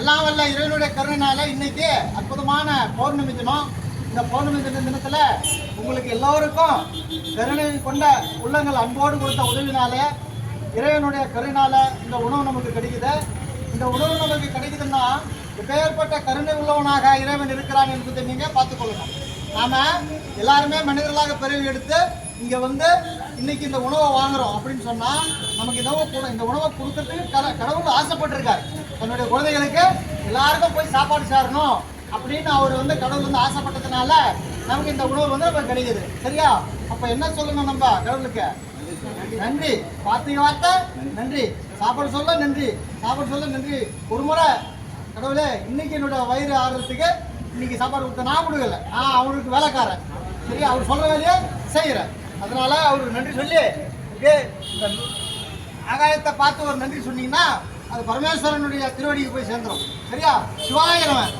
எல்லாம் வல்ல இறைவனுடைய கருணைனால இன்னைக்கு அற்புதமான பௌர்ணமி தினம். இந்த பௌர்ணமி தின தினத்துல உங்களுக்கு எல்லோருக்கும் கருணை கொண்ட உள்ளங்கள் அன்போடு கொடுத்த உதவினால இறைவனுடைய கருணைனால இந்த உணவு நமக்கு கிடைக்குது. இந்த உணவு நமக்கு கிடைக்குதுன்னா இப்பேற்பட்ட கருணை உள்ளவனாக இறைவன் இருக்கிறான் என்பதை நீங்க பார்த்துக்கொள்ளணும். நாம எல்லாருமே மனிதர்களாக பிறவி எடுத்து இங்க வந்து இன்னைக்கு இந்த உணவை வாங்குறோம் அப்படின்னு சொன்னா நமக்கு இந்த உணவு கூட இந்த உணவை கொடுக்கறதுக்கு கட- கடவுள் ஆசைப்பட்டிருக்காரு. தன்னுடைய குழந்தைகளுக்கு எல்லாருக்கும் போய் சாப்பாடு சேரணும் அப்படின்னு அவர் வந்து கடவுள் வந்து ஆசைப்பட்டதுனால நமக்கு இந்த உணவு வந்து நமக்கு கிடைக்குது. சரியா? அப்ப என்ன சொல்லணும் நம்ம கடவுளுக்கு? நன்றி. வார்த்தைக்கு வார்த்தை? நன்றி. சாப்பாடு சொல்ல நன்றி. சாப்பாடு சொல்ல நன்றி. ஒரு முறை கடவுளே இன்னைக்கு என்னோட வயிறு ஆடுறதுக்கு இன்னைக்கு சாப்பாடு கொடுத்த நான் கொடுக்கல. நான் அவருக்கு வேலைக்காரன். சரி அவர் சொல்ற வேலையை செய்யறேன் அதனால அவருக்கு நன்றி சொல்லி ஓகே இந்த ஆகாயத்தை பார்த்து ஒரு நன்றி சொன்னீங்கன்னா அது பரமேஸ்வரனுடைய திருவடிக்கு போய் சேர்ந்துடும் சரியா? சிவாயிரவன்